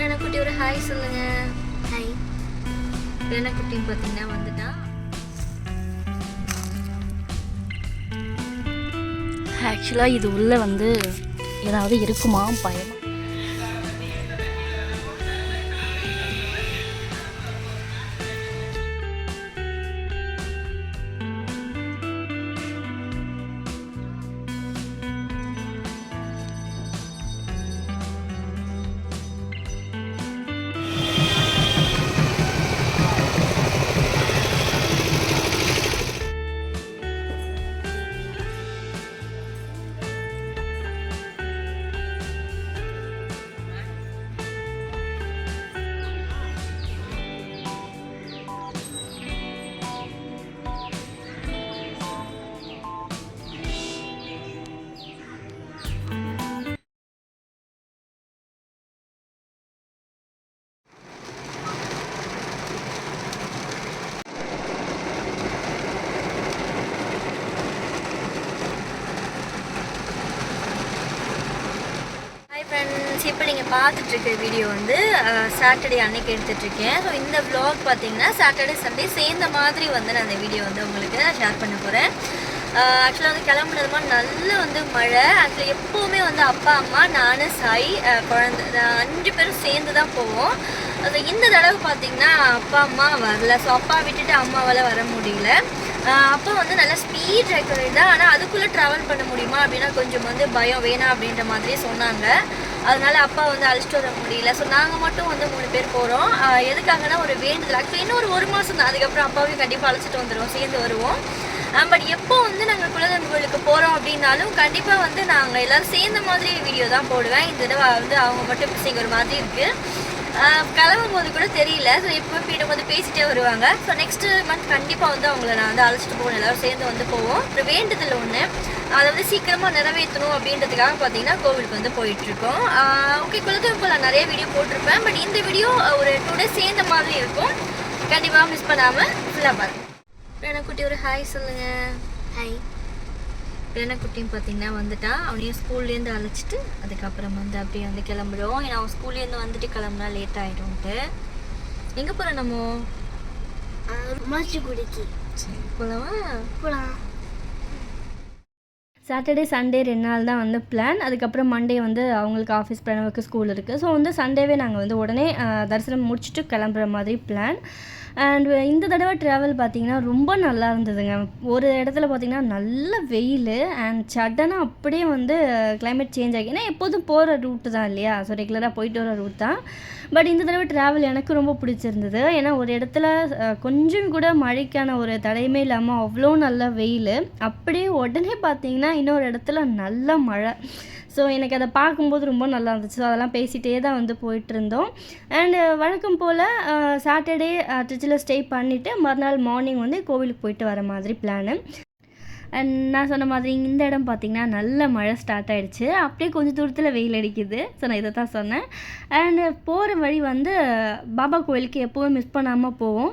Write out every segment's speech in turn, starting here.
குட்டி ஒரு ஹாய் சொல்லுங்க. ஹாய் குட்டின்னு பார்த்தீங்கன்னா வந்துட்டா. ஆக்சுவலாக இது உள்ளே வந்து ஏதாவது இருக்குமா பயமா? பார்த்துட்ருக்க வீடியோ வந்து சாட்டர்டே அன்னைக்கு எடுத்துட்ருக்கேன். ஸோ இந்த வ்ளாக் பார்த்தீங்கன்னா சாட்டர்டே சண்டே சேர்ந்த மாதிரி வந்து நான் அந்த வீடியோ வந்து உங்களுக்கு ஷேர் பண்ண போகிறேன் ஆக்சுவலாக வந்து கிளம்புனதுமா நல்ல வந்து மழை. ஆக்சுவலி எப்போவுமே வந்து அப்பா அம்மா நான் சாய் குழந்த குழந்தை நான் அஞ்சு பேரும் சேர்ந்து தான் போவோம். அது இந்த தடவை பார்த்தீங்கன்னா அப்பா அம்மா வரல. ஸோ அப்பா விட்டுட்டு அம்மாவால் வர முடியல. அப்போ வந்து நல்லா ஸ்பீட் ரெக்கவரி தான். ஆனால் அதுக்குள்ளே ட்ராவல் பண்ண முடியுமா அப்படின்னா கொஞ்சம் வந்து பயம் வேணாம் அப்படின்ற மாதிரி சொன்னாங்க. அதனால அப்பா வந்து அழைச்சிட்டு வர முடியல. ஸோ நாங்கள் மட்டும் வந்து மூணு பேர் போகிறோம் எதுக்காகனா ஒரு வேண்டுதல். ஆக்சுவலி இன்னும் ஒரு ஒரு மாதம் தான். அதுக்கப்புறம் அப்பாவையும் கண்டிப்பாக அழைச்சிட்டு வந்துடுவோம் சேர்ந்து வருவோம். பட் எப்போ வந்து நாங்கள் குலதெய்வ கோயிலுக்கு போகிறோம் அப்படின்னாலும் கண்டிப்பாக வந்து நாங்கள் எல்லோரும் சேர்ந்த மாதிரி வீடியோ தான் போடுவேன். இந்த தடவை வந்து அவங்க மட்டும் மிஸ்ஸிங் ஒரு மாதிரி இருக்குது கிளம்பும் போது கூட தெரியல. ஸோ இப்போ போயிடும் போது பேசிட்டே வருவாங்க. ஸோ நெக்ஸ்ட் மந்த் கண்டிப்பாக வந்து அவங்கள நான் வந்து அழைச்சிட்டு போகணும். எல்லாரும் சேர்ந்து வந்து போவோம். அப்புறம் வேண்டுதல் ஒன்று அதை வந்து சீக்கிரமாக நிறைவேற்றணும் அப்படின்றதுக்காக பார்த்தீங்கன்னா கோவிலுக்கு வந்து போயிட்டுருக்கோம். ஓகே குலதெய்வம் நான் நிறைய வீடியோ போட்டிருப்பேன். பட் இந்த வீடியோ ஒரு டூ டேஸ் சேர்ந்த மாதிரி இருக்கும். கண்டிப்பாக மிஸ் பண்ணாமல் ஃபுல்லாக பாருங்க. குட்டி ஒரு ஹாய் சொல்லுங்கள் ஹாய் குட்டியும் பார்த்தீங்கன்னா வந்துட்டா. அவனையும் ஸ்கூல்லேருந்து அழைச்சிட்டு அதுக்கப்புறம் வந்து அப்படியே வந்து கிளம்புறோம். ஏன்னா அவன் ஸ்கூல்லேருந்து வந்துட்டு கிளம்புனா லேட் ஆகிடும்ட்டு எங்கே போகிறோம் நம்ம? மச்சுக்குடிக்கு சரி போகலாமா போகலாம் சாட்டர்டே சண்டே ரெண்டு நாள் தான் வந்து பிளான் அதுக்கப்புறம் மண்டே வந்து அவங்களுக்கு ஆஃபீஸ் பிரணவுக்கு ஸ்கூல் இருக்குது ஸோ வந்து சண்டேவே நாங்கள் வந்து உடனே தரிசனம் முடிச்சுட்டு கிளம்புற மாதிரி பிளான் அண்ட் இந்த தடவை ட்ராவல் பார்த்திங்கன்னா ரொம்ப நல்லா இருந்ததுங்க. ஒரு இடத்துல பார்த்திங்கன்னா நல்ல வெயில். அண்ட் சடனாக அப்படியே வந்து கிளைமேட் சேஞ்ச் ஆகி ஏன்னா எப்போதும் போகிற ரூட்டு தான் இல்லையா? ஸோ ரெகுலராக போயிட்டு வர ரூட் தான். பட் இந்த தடவை ட்ராவல் எனக்கு ரொம்ப பிடிச்சிருந்தது. ஏன்னா ஒரு இடத்துல கொஞ்சம் கூட மழைக்கான ஒரு தடையுமே இல்லாமல் அவ்வளோ நல்ல வெயில். அப்படியே உடனே பார்த்தீங்கன்னா இன்னொரு இடத்துல நல்ல மழை. ஸோ எனக்கு அதை பார்க்கும்போது ரொம்ப நல்லா இருந்துச்சு. ஸோ அதெல்லாம் பேசிகிட்டே தான் வந்து போயிட்டு இருந்தோம் அண்டு வழக்கம் போல் சாட்டர்டே திருச்சியில் ஸ்டே பண்ணிவிட்டு மறுநாள் மார்னிங் வந்து கோவிலுக்கு போயிட்டு வர மாதிரி பிளானு நான் சொன்ன மாதிரி இந்த இடம் பார்த்திங்கன்னா நல்ல மழை ஸ்டார்ட் ஆகிடுச்சு அப்படியே கொஞ்சம் தூரத்தில் வெயில் அடிக்குது. ஸோ நான் இதை தான் சொன்னேன். அண்டு போகிற வழி வந்து பாபா கோவிலுக்கு எப்போவும் மிஸ் பண்ணாமல் போவோம்.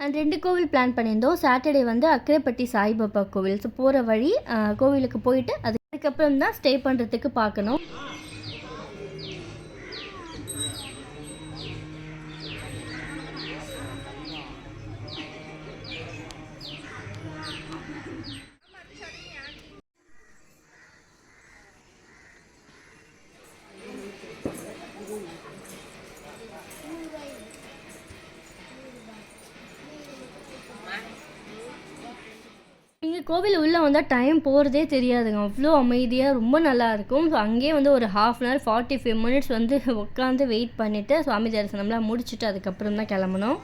அண்ட் ரெண்டு கோவில் பிளான் பண்ணியிருந்தோம். சாட்டர்டே வந்து அக்கரைப்பட்டி சாய்பாபா கோவில். ஸோ போகிற வழி கோவிலுக்கு போயிட்டு அதுக்கப்புறம் தான் ஸ்டே பண்ணுறதுக்கு பார்க்கணும். கோவில் உள்ளே வந்தால் டைம் போகிறதே தெரியாதுங்க. அவ்வளோ அமைதியாக ரொம்ப நல்லா இருக்கும். ஸோ அங்கேயே வந்து ஒரு half an hour forty five minutes வந்து உட்காந்து வெயிட் பண்ணிவிட்டு சுவாமி தரிசனம்லாம் முடிச்சுட்டு அதுக்கப்புறம் தான் கிளம்பணும்.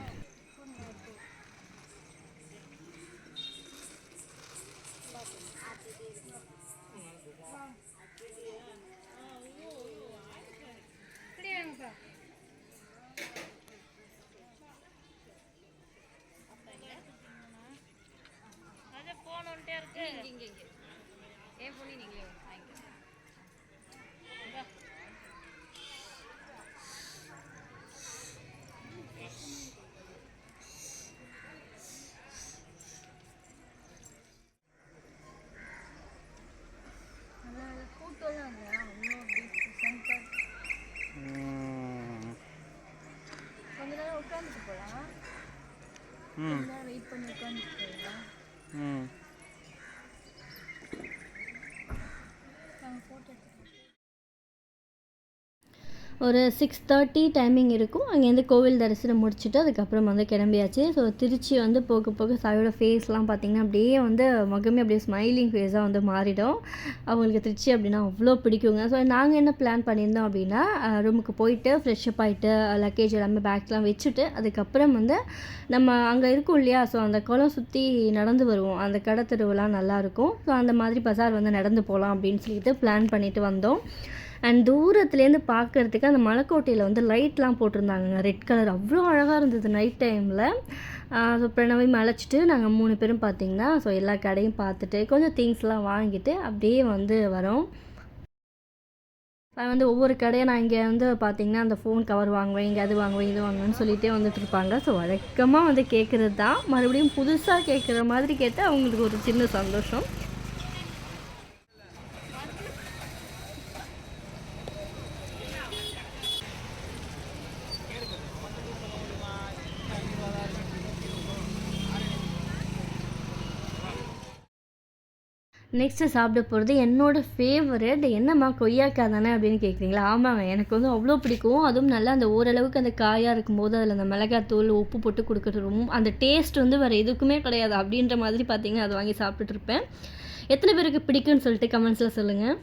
அதே போலி நீங்களே வாங்கிக்கலாம் கூட்டம்லாம் கொஞ்ச நேரம் உட்காந்துட்டு போகலாம் ஒரு சிக்ஸ் தேர்ட்டி டைமிங் இருக்கும். அங்கேருந்து கோவில் தரிசனம் முடிச்சுட்டு அதுக்கப்புறம் வந்து கிளம்பியாச்சு. ஸோ திருச்சி வந்து போக போக சாயோட ஃபேஸ்லாம் பார்த்திங்கன்னா அப்படியே வந்து முகமே அப்படியே ஸ்மைலிங் ஃபேஸாக வந்து மாறிடும். அவங்களுக்கு திருச்சி அப்படின்னா அவ்வளோ பிடிக்குங்க. ஸோ நாங்கள் என்ன பிளான் பண்ணியிருந்தோம் அப்படின்னா ரூமுக்கு போயிட்டு ஃப்ரெஷ்அப் ஆகிட்டு லக்கேஜ் எல்லாமே பேக்லாம் வச்சுட்டு அதுக்கப்புறம் வந்து நம்ம அங்கே இருக்கோம் இல்லையா? ஸோ அந்த குளம் சுற்றி நடந்து வருவோம். அந்த கடை தெருவெலாம் நல்லாயிருக்கும் ஸோ அந்த மாதிரி பஜார் வந்து நடந்து போகலாம் அப்படின்னு சொல்லிட்டு பிளான் பண்ணிட்டு வந்தோம். அண்ட் தூரத்துலேருந்து பார்க்குறதுக்கு அந்த மலைக்கோட்டையில் வந்து லைட்லாம் போட்டிருந்தாங்க ரெட் கலர் அவ்வளோ அழகாக இருந்தது நைட் டைமில் ஸோ பிரணவையும் அழைச்சிட்டு நாங்கள் மூணு பேரும் பார்த்திங்கன்னா ஸோ எல்லா கடையும் பார்த்துட்டு கொஞ்சம் திங்ஸ்லாம் வாங்கிட்டு அப்படியே வந்து வரோம். வந்து ஒவ்வொரு கடையை நான் இங்கே வந்து பார்த்தீங்கன்னா அந்த ஃபோன் கவர் வாங்குவேன் இங்கே அது வாங்குவேன் இது வாங்குவேன்னு சொல்லிகிட்டே வந்துட்டு இருப்பாங்க ஸோ வழக்கமாக வந்து கேட்குறது தான் மறுபடியும் புதுசாக கேட்குற மாதிரி கேட்டால் அவங்களுக்கு ஒரு சின்ன சந்தோஷம். நெக்ஸ்ட்டு சாப்பிட போகிறது என்னோடய ஃபேவரட் என்னம்மா கொய்யாக்காய் தானே அப்படின்னு கேட்குறீங்களா ஆமாங்க எனக்கு வந்து அவ்வளோ பிடிக்கும். அதுவும் நல்லா அந்த ஓரளவுக்கு அந்த காயாக இருக்கும்போது அதில் அந்த மிளகாத்தூள் உப்பு போட்டு கொடுக்குறது ரொம்ப அந்த டேஸ்ட் வந்து வேறு எதுக்குமே கிடையாது. அப்படின்ற மாதிரி பார்த்தீங்கன்னா அதை வாங்கி சாப்பிட்டுருப்பேன் எத்தனை பேருக்கு பிடிக்கும்னு சொல்லிட்டு கமெண்ட்ஸில் சொல்லுங்கள்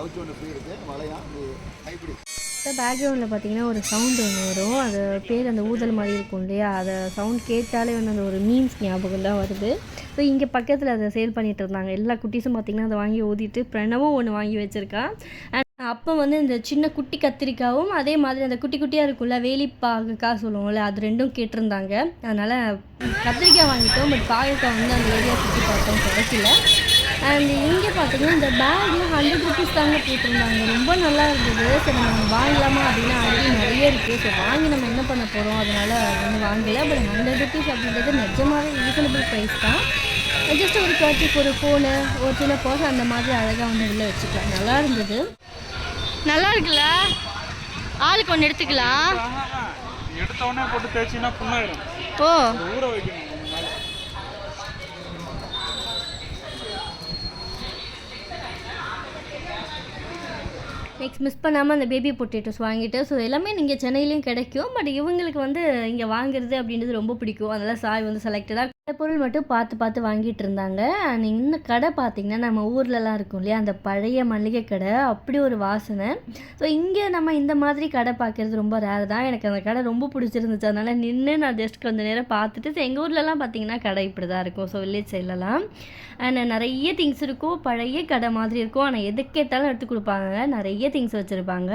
கவுச்சு ஒன்று ஃப்ரீ இருக்குது ஹைப்ரிட் இப்போ பேக்ரவுண்டில் பார்த்தீங்கன்னா ஒரு சவுண்ட் ஒன்று வரும். அது பேர் அந்த ஊதல் மாதிரி இருக்கும் இல்லையா? அதை சவுண்ட் கேட்டாலே வந்து அந்த ஒரு மீன்ஸ் ஞாபகம் தான் வருது. ஸோ இங்கே பக்கத்தில் அதை சேல் பண்ணிட்டு இருந்தாங்க. எல்லா குட்டீஸும் பார்த்தீங்கன்னா அதை வாங்கி ஊதிட்டு பிரணவும் ஒன்று வாங்கி வச்சுருக்கான் அண்ட் அப்போ வந்து இந்த சின்ன குட்டி கத்திரிக்காவும் அதே மாதிரி அந்த குட்டி குட்டியாக இருக்கும்ல வேலிப்பாகக்காய் சொல்லுவோம்ல அது ரெண்டும் கேட்டிருந்தாங்க. அதனால் கத்திரிக்காய் வாங்கிட்டோம் பட் பாகக்காய் வந்து அந்த ஏரியா சுற்றி பார்த்தோம் கிடைக்கல. அண்ட் இங்கே பார்த்தீங்கன்னா இந்த பேக்கில் ஹண்ட்ரட் ருபீஸ் தாங்க போட்டிருந்தாங்க. ரொம்ப நல்லா இருந்தது. சரி நம்ம வாங்கலாமா அப்படின்னா ஆல்ரெடி நிறைய இருக்குது ஸோ வாங்கி நம்ம என்ன பண்ண போகிறோம் அதனால் அது வந்து வாங்கலை. பட் ஹண்ட்ரட் ருபீஸ் அப்படின்றது நிஜமாவே ரீசனபிள் ப்ரைஸ் தான். ஜஸ்ட் ஒரு கர்ச்சிக்கு ஒரு ஃபோனு ஒரு சின்ன போக அந்த மாதிரி அழகாக வந்து உள்ளே வச்சுக்கலாம். நல்லா இருந்தது. நல்லா இருக்குல்ல? ஆளுக்கு ஒன்று எடுத்துக்கலாம். எடுத்த உடனே போட்டு தேய்ச்சின்னா புண்ணாயிரும். ஓ. ஊற வைக்கணும். நெக்ஸ்ட் மிஸ் பண்ணாமல் அந்த பேபி பொட்டேட்டோஸ் வாங்கிட்டு ஸோ எல்லாமே நீங்கள் சென்னையிலையும் கிடைக்கும். பட் இவங்களுக்கு வந்து இங்கே வாங்குறது அப்படின்றது ரொம்ப பிடிக்கும். அதனால் சாய் வந்து செலக்டடாக பொருள் மட்டும் பார்த்து பார்த்து வாங்கிட்டு இருந்தாங்க. அண்ட் இந்த கடை பார்த்தீங்கன்னா நம்ம ஊர்லலாம் இருக்கும் இல்லையா? அந்த பழைய மளிகை கடை அப்படி ஒரு வாசனை. ஸோ இங்கே நம்ம இந்த மாதிரி கடை பார்க்குறது ரொம்ப ரேர் தான். எனக்கு அந்த கடை ரொம்ப பிடிச்சிருந்துச்சு. அதனால் நின்று நான் ஜஸ்ட் கொஞ்சம் நேரம் பார்த்துட்டு ஸோ எங்கள் ஊர்லலாம் பார்த்தீங்கன்னா கடை இப்படி தான் இருக்கும் ஸோ வில்லேஜ் சைட்லலாம் அண்ட் நிறைய திங்ஸ் இருக்கும். பழைய கடை மாதிரி இருக்கும். ஆனால் எது கேட்டாலும் எடுத்து கொடுப்பாங்க. நிறைய திங்ஸ் வச்சுருப்பாங்க.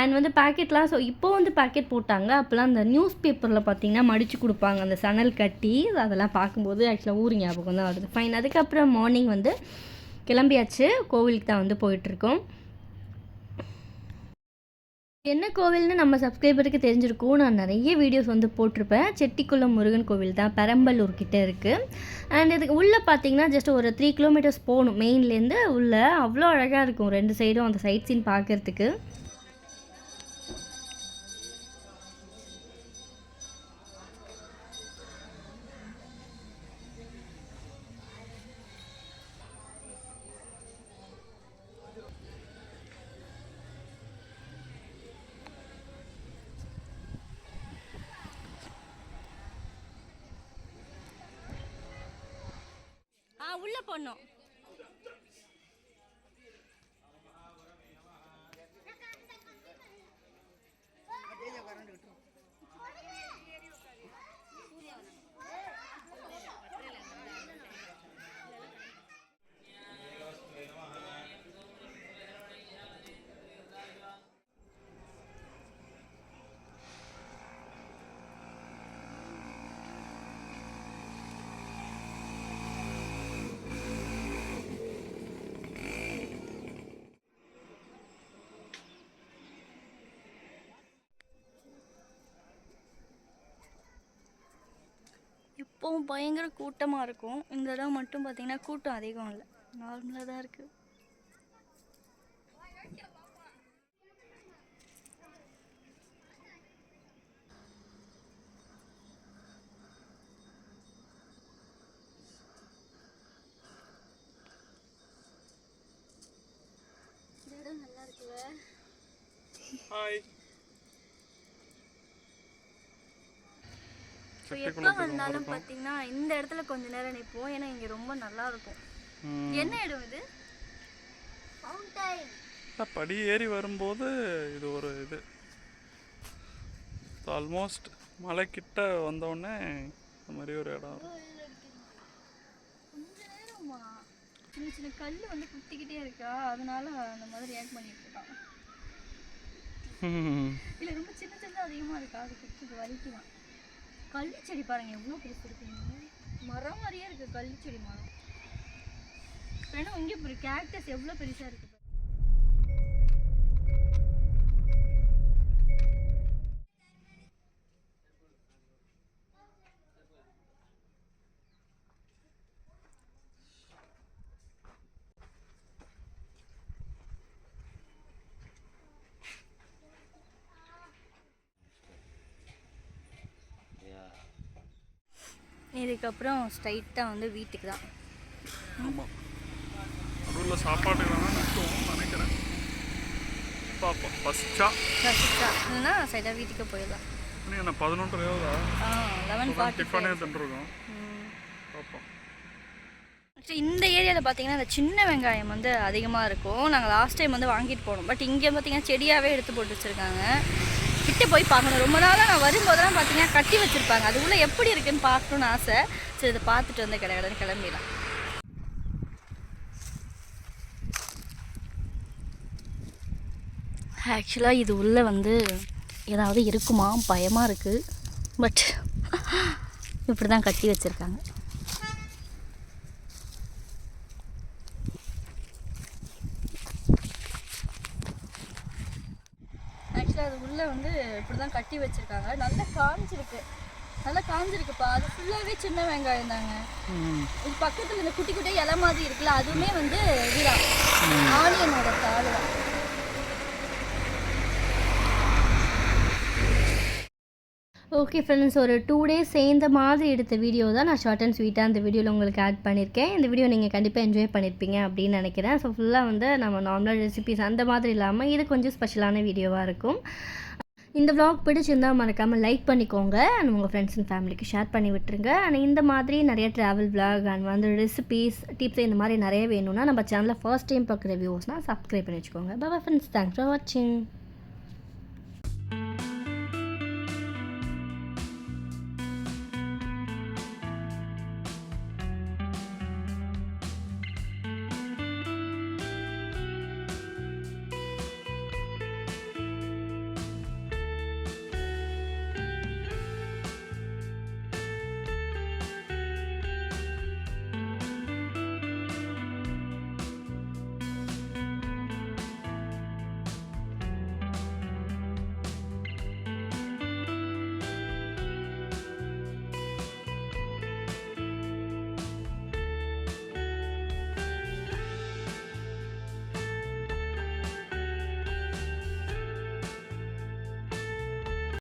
அண்ட் வந்து பேக்கெட்லாம் ஸோ இப்போ வந்து பேக்கெட் போட்டாங்க. அப்போல்லாம் அந்த நியூஸ் பேப்பரில் பார்த்தீங்கன்னா மடித்து கொடுப்பாங்க. அந்த சணல் கட்டி அதெல்லாம் பார்க்கும்போது ஆக்சுவலாக ஊர் ஞாபகம் தான் வருது. ஃபைன் அதுக்கப்புறம் மார்னிங் வந்து கிளம்பியாச்சு. கோவிலுக்கு தான் வந்து போயிட்டுருக்கோம். என்ன கோவில்னு நம்ம சப்ஸ்கிரைபருக்கு தெரிஞ்சிருக்கும். நான் நிறைய வீடியோஸ் வந்து போட்டிருப்பேன். செட்டிக்குளம் முருகன் கோவில் தான். பெரம்பலூர் கிட்டே இருக்குது அண்ட் இதுக்கு உள்ளே பார்த்தீங்கன்னா ஜஸ்ட் ஒரு த்ரீ கிலோமீட்டர்ஸ் போகணும். மெயின்லேருந்து உள்ளே அவ்வளோ அழகாக இருக்கும். ரெண்டு சைடும் அந்த சைட் சீன் பார்க்கறதுக்கு. ஆ உள்ளே போடணும் எப்பவும் பயங்கர கூட்டமாக இருக்கும். இந்த இடம் மட்டும் பார்த்தீங்கன்னா கூட்டம் அதிகம் இல்லை. நார்மலாக தான் இருக்குது Hi. ஸோ எப்போ வந்தாலும் பார்த்தீங்கன்னா இந்த இடத்துல கொஞ்ச நேரம் நிற்போம் ஏன்னா இங்கே ரொம்ப நல்லா இருக்கும். என்ன இடம் இது? படி ஏறி வரும்போது இது ஒரு இது. ஆல்மோஸ்ட் மலைக்கிட்ட வந்தோடனே இந்த மாதிரி ஒரு இடம் சின்ன சின்ன கல் வந்து குத்திக்கிட்டே இருக்கா? அதனால அந்த மாதிரி ரியாக்ட் பண்ணிட்டு இருக்கான். இல்லை ரொம்ப சின்ன சின்ன அதிகமாக இருக்கா? அது குத்துக்கு வலிக்குதான். கள்ளி செடி பாருங்க எவ்வளோ பெருசு இருக்குங்க மரம் மாதிரியே இருக்கு கள்ளி செடி மரம். வேணா இங்கே ஒரு கேக்டஸ் எவ்வளோ பெருசாக இருக்கு. பாரு. இதுக்கப்புறம் ஸ்ட்ரைட்டாக வந்து வீட்டுக்கு தான். ஆமாம் நிற்கும் நினைக்கிறேன். பார்ப்போம் ஃபஸ்ட்டா ரசிச்சா இல்லைன்னா ஸ்ட்ரைட்டாக வீட்டுக்கு போயிடலாம். என்ன பதினொன்று இருபதா ஆ லெவன் ஃபார்ட்டி டிஃபனே தின்றுருக்கோம். பார்ப்போம் ஆக்சுவலி இந்த ஏரியாவில் பார்த்தீங்கன்னா இந்த சின்ன வெங்காயம் வந்து அதிகமாக இருக்கும். நாங்கள் லாஸ்ட் டைம் வந்து வாங்கிட்டு போனோம். பட் இங்கே பார்த்தீங்கன்னா செடியாகவே எடுத்து போட்டு வச்சுருக்காங்க. கிட்டே போய் பார்க்கணும். ரொம்ப நாளாக நான் வரும்போதெல்லாம் பார்த்தீங்கன்னா கட்டி வச்சுருப்பாங்க. அது உள்ளே எப்படி இருக்குன்னு பார்க்கணுன்னு ஆசை. சரி இதை பார்த்துட்டு வந்து கிடையாது கிளம்பிடலாம். ஆக்சுவலாக இது உள்ளே வந்து ஏதாவது இருக்குமா? பயமாக இருக்குது பட் இப்படி தான் கட்டி வச்சுருக்காங்க ஆக்சுவலாக அது உள்ளே வந்து கட்டி வச்சுருக்காங்க. நல்லா காஞ்சிருக்கு. நல்லா காஞ்சிருக்குப்பா. அது ஃபுல்லாகவே சின்ன வெங்காயம் தாங்க. இது பக்கத்தில் இந்த குட்டி குட்டி இலை மாதிரி இருக்குல்ல அதுவுமே வந்து இதுதான். ஆனியனோட தாள் தான் ஓகே ஃப்ரெண்ட்ஸ் ஒரு டூ டேஸ் சேர்ந்த மாதிரி எடுத்த வீடியோ தான் நான் ஷார்ட் அண்ட் ஸ்வீட்டாக அந்த வீடியோவில் உங்களுக்கு ஆட் பண்ணியிருக்கேன் இந்த வீடியோ நீங்கள் கண்டிப்பாக என்ஜாய் பண்ணியிருப்பீங்க அப்படின்னு நினைக்கிறேன். ஸோ ஃபுல்லாக வந்து நம்ம நார்மலாக ரெசிபிஸ் அந்த மாதிரி இல்லாமல் இது கொஞ்சம் ஸ்பெஷலான வீடியோவாக இருக்கும். இந்த விளாக் பிடிச்சிருந்தா மறக்காமல் லைக் பண்ணிக்கோங்க அண்ட் உங்கள் ஃப்ரெண்ட்ஸ் அண்ட் ஃபேமிலிக்கு ஷேர் பண்ணி விட்டுருங்க. அண்ட் இந்த மாதிரி நிறைய ட்ராவல் விளாக் அண்ட் வந்து ரெசிபீஸ் டிப்ஸ் இந்த மாதிரி நிறைய வேணும்னா நம்ம சேனலில் ஃபர்ஸ்ட் டைம் பார்க்குற வியூஸ்னால் சப்ஸ்கிரைப் பண்ணி வச்சுக்கோங்க. பாபா ஃப்ரெண்ட்ஸ் தேங்க்ஸ் ஃபார் வாட்சிங்